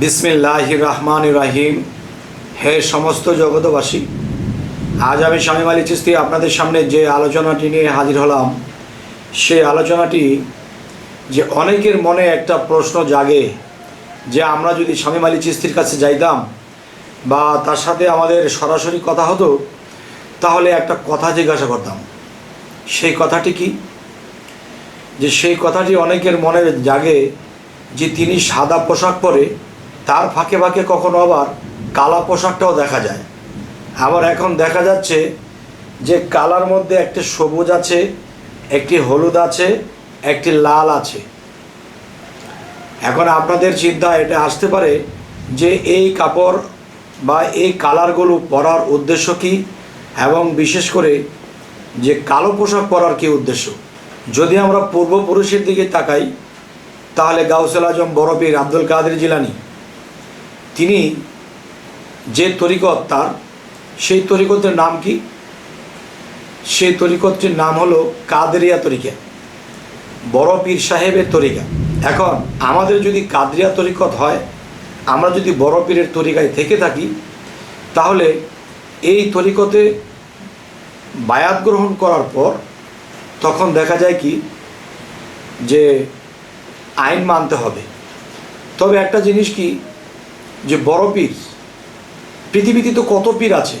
বিসমিল্লাহ রহমান রাহিম হে সমস্ত জগতবাসী আজ আমি স্বামী আলী চিস্তি আপনাদের সামনে যে আলোচনাটি নিয়ে হাজির হলাম, সে আলোচনাটি যে অনেকের মনে একটা প্রশ্ন জাগে যে আমরা যদি স্বামী আলী চিস্তির কাছে যাইতাম বা তার সাথে আমাদের সরাসরি কথা হতো, তাহলে একটা কথা জিজ্ঞাসা করতাম। সেই কথাটি কি? যে সেই কথাটি অনেকের মনে জাগে যে তিনি সাদা পোশাক পরে তার ফাঁকে ফাঁকে কখনো আবার কালা পোশাকটাও দেখা যায়। আবার এখন দেখা যাচ্ছে যে কালার মধ্যে একটি সবুজ আছে, একটি হলুদ আছে, একটি লাল আছে। এখন আপনাদের চিন্তা এটা আসতে পারে যে এই কাপড় বা এই কালারগুলো পরার উদ্দেশ্য কি এবং বিশেষ করে যে কালো পোশাক পরার কি উদ্দেশ্য? যদি আমরা পূর্বপুরুষের দিকে তাকাই, তাহলে গাউসেল আজম বরফির আব্দুল কাদের জিলানি তিনি যে তরিকত তার, সেই তরিকতের নাম কি? সেই তরিকতটির নাম হলো কাদরিয়া তরিকা। বড় পীর সাহেবের তরিকা। এখন আমাদের যদি কাদরিয়া তরিকত হয়, আমরা যদি বড় পীরের তরিকায় থেকে থাকি, তাহলে এই তরিকতে বায়াত গ্রহণ করার পর তখন দেখা যায় কি? যে আইন মানতে হবে। তবে একটা জিনিস কি? যে বড় পীর, পৃথিবীতে তো কত পীর আছে,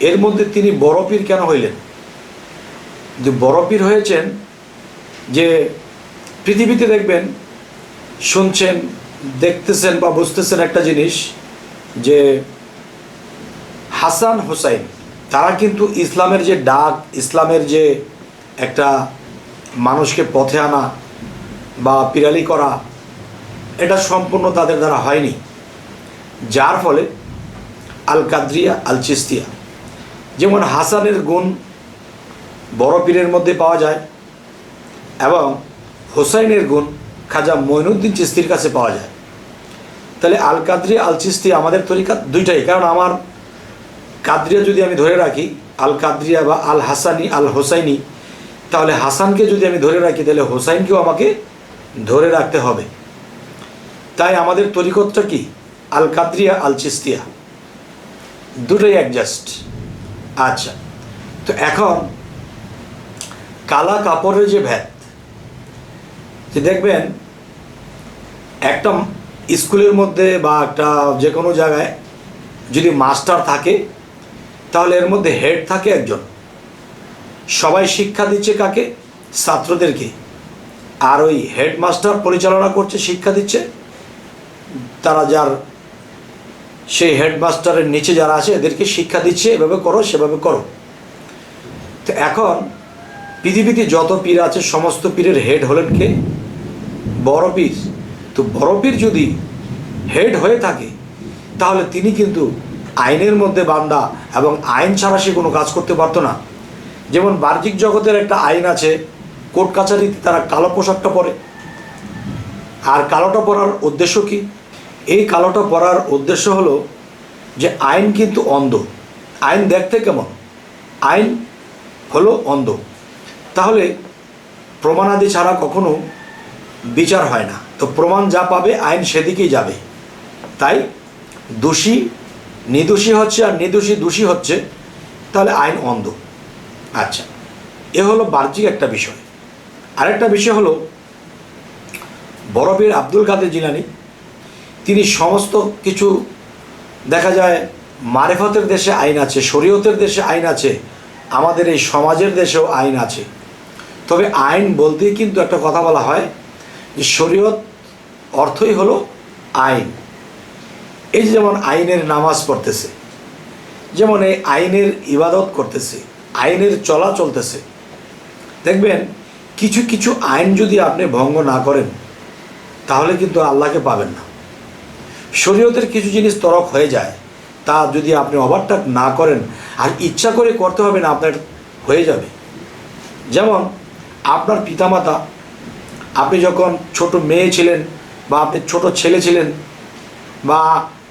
এর মধ্যে তিনি বড় পীর কেন হইলেন? যে বড় পীর হয়েছেন, যে পৃথিবীতে দেখবেন, শুনছেন, দেখতেছেন বা বুঝতেছেন একটা জিনিস, যে হাসান হোসাইন, তারা কিন্তু ইসলামের যে ডাক, ইসলামের যে একটা মানুষকে পথে আনা বা পিরালি করা, এটা সম্পূর্ণ তাদের দ্বারা হয়নি। যার ফলে আল কাদ্রিয়া আল চিস্তিয়া যেমন হাসানের গুণ বড় পীরের মধ্যে পাওয়া যায়, এবং হোসাইনের গুণ খাজা মঈনুদ্দিন চিস্তির কাছে পাওয়া যায়। তাহলে আল কাদ্রিয়া আল চিস্তি আমাদের তরিকা দুইটাই। কারণ আমার কাদ্রিয়া যদি আমি ধরে রাখি আল কাদ্রিয়া বা আল হাসানি আল হোসাইনি তাহলে হাসানকে যদি আমি ধরে রাখি, তাহলে হোসাইনকেও আমাকে ধরে রাখতে হবে। তাই আমাদের তরিকতটা কি? আল কাদ্রিয়া আল চিস্তিয়া দুটোই অ্যাডজাস্ট আচ্ছা তো এখন কালা কাপড়ের যে ভ্যাত যে দেখবেন, একটা স্কুলের মধ্যে বা একটা যে কোনো জায়গায় যদি মাস্টার থাকে, তাহলে এর মধ্যে হেড থাকে একজন। সবাই শিক্ষা দিচ্ছে কাকে? ছাত্রদেরকে। আর ওই হেডমাস্টার পরিচালনা করছে, শিক্ষা দিচ্ছে, তারা যার সেই হেডমাস্টারের নিচে যারা আছে, এদেরকে শিক্ষা দিচ্ছে, এভাবে করো, সেভাবে করো। তো এখন পৃথিবীতে যত পীর আছে, সমস্ত পীরের হেড হলেন কে? বড় পীর। তো বড় পীর যদি হেড হয়ে থাকে, তাহলে তিনি কিন্তু আইনের মধ্যে বান্দা এবং আইন ছাড়া সে কোনো কাজ করতে পারতো না। যেমন বাহ্যিক জগতের একটা আইন আছে, কোর্ট কাছারিতে তারা কালো পোশাকটা পরে। আর কালোটা পরার উদ্দেশ্য কি? এই কালোটা পরার উদ্দেশ্য হলো যে আইন কিন্তু অন্ধ। আইন দেখতে কেমন? আইন হলো অন্ধ। তাহলে প্রমাণাদি ছাড়া কখনো বিচার হয় না। তো প্রমাণ যা পাবে, আইন সেদিকেই যাবে। তাই দোষী নির্দোষী হচ্ছে আর নির্দোষী দোষী হচ্ছে, তাহলে আইন অন্ধ। আচ্ছা এ হলো বাহ্যিক একটা বিষয়। আরেকটা বিষয় হলো, বরফের আব্দুল কাদের জিলানি তিনি সমস্ত কিছু দেখা যায়, মারেফতের দেশে আইন আছে, শরীয়তের দেশে আইন আছে, আমাদের এই সমাজের দেশেও আইন আছে। তবে আইন বলতেই কিন্তু একটা কথা বলা হয় যে শরীয়ত অর্থই হলো আইন। এই যেমন আইনের নামাজ পড়তেছে, যেমন এই আইনের ইবাদত করতেছে, আইনের চলা চলতেছে। দেখবেন, কিছু কিছু আইন যদি আপনি ভঙ্গ না করেন, তাহলে কিন্তু আল্লাহকে পাবেন না। শরীয়তের কিছু জিনিস তরক হয়ে যায়, তা যদি আপনি ওভারটাক না করেন, আর ইচ্ছা করে করতে হবে না, আপনার হয়ে যাবে। যেমন, আপনার পিতামাতা, আপনি যখন ছোট মেয়ে ছিলেন, বা আপনি ছোট ছেলে ছিলেন, বা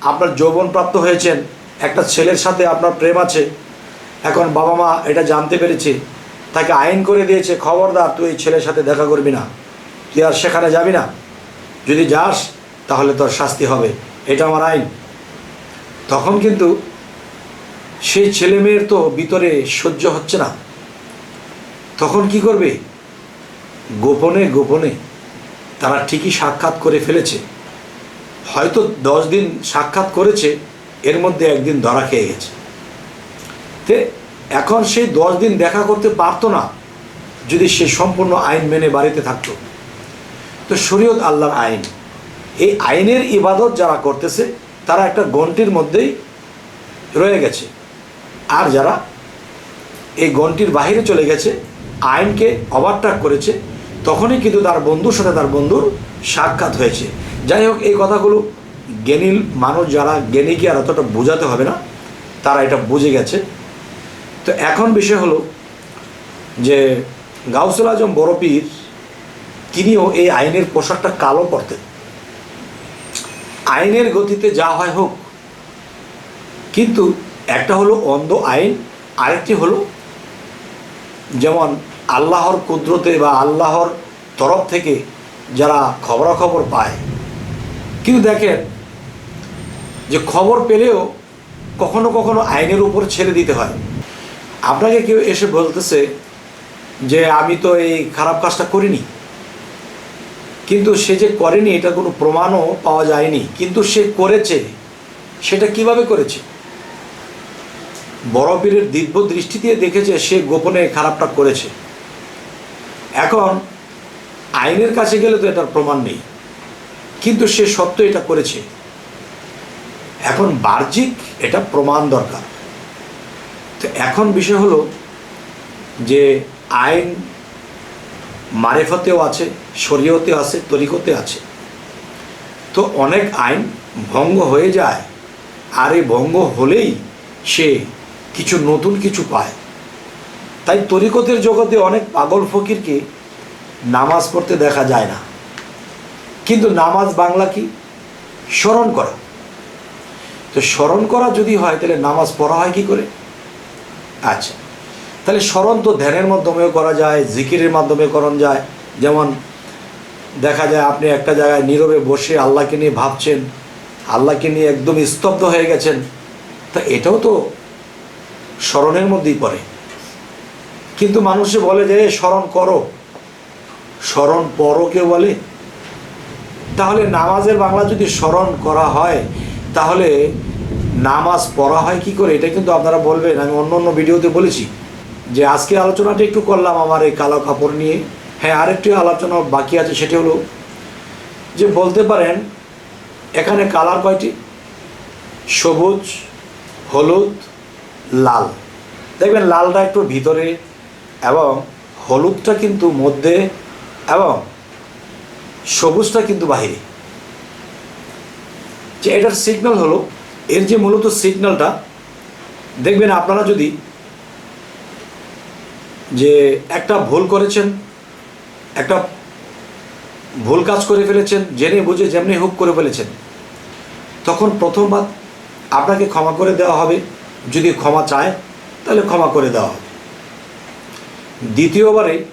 আপনার যৌবনপ্রাপ্ত হয়েছেন, একটা ছেলের সাথে আপনার প্রেম আছে, এখন বাবা মা এটা জানতে পেরেছে, তাকে আইন করে দিয়েছে, খবরদার, তুই এই ছেলের সাথে দেখা করবি না, তুই আর সেখানে যাবি না, যদি যাস, তাহলে তোর শাস্তি হবে। এটা আমার আইন। তখন কিন্তু সেই ছেলে মেয়ের তো ভিতরে সহ্য হচ্ছে না। তখন কি করবে? গোপনে গোপনে তারা ঠিকই সাক্ষাৎ করে ফেলেছে। হয়তো দশ দিন সাক্ষাৎ করেছে, এর মধ্যে একদিন ধরা খেয়ে গেছে। তে এখন সেই দশ দিন দেখা করতে পারতো না, যদি সে সম্পূর্ণ আইন মেনে বাড়িতে থাকতো। তো শরীয়ত আল্লাহর আইন। এই আইনের ইবাদত যারা করতেছে, তারা একটা গন্টির মধ্যেই রয়ে গেছে। আর যারা এই গন্টির বাহিরে চলে গেছে, আইনকে ওভারটাক করেছে, তখনই কিন্তু তার বন্ধুর সাথে তার বন্ধুর সাক্ষাৎ হয়েছে। যাই হোক, এই কথাগুলো জ্ঞানী মানুষ যারা জ্ঞানীকে আর অতটা বোঝাতে হবে না, তারা এটা বুঝে গেছে। তো এখন বিষয় হলো যে গাউসুল আজম বড় পীর, তিনিও এই আইনের পোশাকটা কালো পরতেন। আইনের গতিতে যা হয় হোক। কিন্তু একটা হলো অন্ধ আইন, আরেকটি হলো যেমন আল্লাহর কুদরতে বা আল্লাহর তরফ থেকে যারা খবরাখবর পায়। কিন্তু দেখেন যে খবর পেলেও কখনো কখনো আইনের উপর ছেড়ে দিতে হয়। আপনাকে কেউ এসে বলতেছে যে, আমি তো এই খারাপ কাজটা করিনি। কিন্তু সে যে করেনি, এটা কোনো প্রমাণও পাওয়া যায়নি। কিন্তু সে করেছে। সেটা কীভাবে করেছে? বড় পীরের দিব্য দৃষ্টি দিয়ে দেখেছে, সে গোপনে খারাপটা করেছে। এখন আইনের কাছে গেলে তো এটার প্রমাণ নেই। কিন্তু সে সত্য এটা করেছে। এখন বাহ্যিক এটা প্রমাণ দরকার। তো এখন বিষয় হলো যে আইন মারেফতেও আছে, শরীয়তে আছে, তরিকতে আছে। তো অনেক আইন ভঙ্গ হয়ে যায়, আর এই ভঙ্গ হলেই সে কিছু নতুন কিছু পায়। তাই তরিকতের জগতে অনেক পাগল ফকিরকে নামাজ পড়তে দেখা যায় না। কিন্তু নামাজ বাংলা কি? স্মরণ করা। তো স্মরণ করা যদি হয়, তাহলে নামাজ পড়া হয় কি করে? আচ্ছা। তাহলে স্মরণ তো ধ্যানের মাধ্যমেও করা যায় জিকিরের মাধ্যমে করা যায়। যেমন দেখা যায় আপনি একটা জায়গায় নীরবে বসে আল্লাহকে নিয়ে ভাবছেন আল্লাহকে নিয়ে একদম স্তব্ধ হয়ে গেছেন তা এটাও তো স্মরণের মধ্যেই পড়ে। কিন্তু মানুষে বলে যে "এ, স্মরণ করো। স্মরণ পড়ো কেউ বলে? তাহলে নামাজের বাংলা যদি স্মরণ করা হয় তাহলে নামাজ পড়া হয় কি করে? এটা কিন্তু আপনারা বলবেন আমি অন্য অন্য ভিডিওতে বলেছি। যে আজকে আলোচনাটা একটু করলাম আমার এই কালো কাপড় নিয়ে। হ্যাঁ আরেকটি আলোচনা বাকি আছে, সেটি হলো যে বলতে পারেন, এখানে কালার কয়টি? সবুজ, হলুদ, লাল। দেখবেন লালটা একটু ভিতরে এবং হলুদটা কিন্তু মধ্যে এবং সবুজটা কিন্তু বাহিরে। যে এটার সিগন্যাল হলো, এর যে মূলত সিগন্যালটা দেখবেন আপনারা যদি যে একটা ভুল করেছেন, একটা ভুল কাজ করে ফেলেছেন, জেনে বুঝে যেমনি হোক করে ফেলেছেন, তখন প্রথমবার আপনাকে ক্ষমা করে দেওয়া হবে। যদি ক্ষমা চায়, তাহলে ক্ষমা করে দেওয়া হবে। দ্বিতীয়বারে,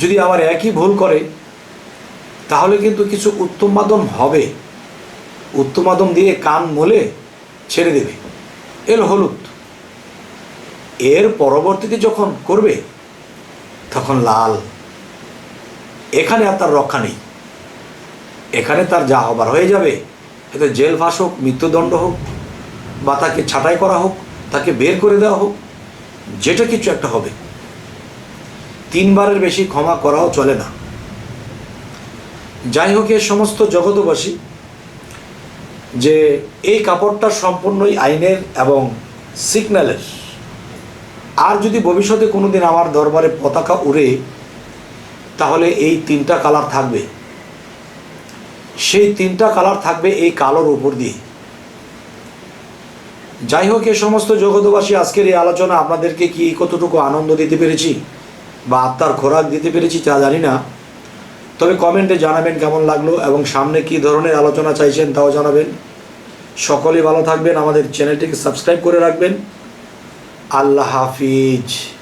যদি আবার একই ভুল করে, তাহলে কিন্তু কিছু উত্তম মাধ্যম হবে। উত্তম মাধ্যম দিয়ে কান মলে ছেড়ে দেবে। এল হলুদ। এর পরবর্তীতে যখন করবে, তখন লাল। এখানে আর তার রক্ষা নেই। এখানে তার যা হবার হয়ে যাবে এতে জেল ফাঁস হোক, মৃত্যুদণ্ড হোক, বা তাকে ছাঁটাই করা হোক, তাকে বের করে দেওয়া হোক, যেটা কিছু একটা হবে। তিনবারের বেশি ক্ষমা করাও চলে না। যাই হোক, এ সমস্ত জগতবাসী যে এই কাপড়টা সম্পূর্ণই আইনের এবং সিগন্যালের আর যদি ভবিষ্যতে কোনো দিন আমার দরবারে পতাকা উড়ে, তাহলে এই তিনটা কালার থাকবে। সেই তিনটা কালার থাকবে এই কালোর উপর দিয়ে। যাই হোক, এ সমস্ত জগতবাসী আজকের এই আলোচনা আপনাদেরকে কি কতটুকু আনন্দ দিতে পেরেছি বা আত্মার খোরাক দিতে পেরেছি তা জানি না। তবে কমেন্টে জানাবেন কেমন লাগল এবং সামনে কি ধরনের আলোচনা চাইছেন তাও জানাবেন। সকলে ভালো থাকবেন। আমাদের চ্যানেলটিকে সাবস্ক্রাইব করে রাখবেন। আল্লাহ হাফিজ।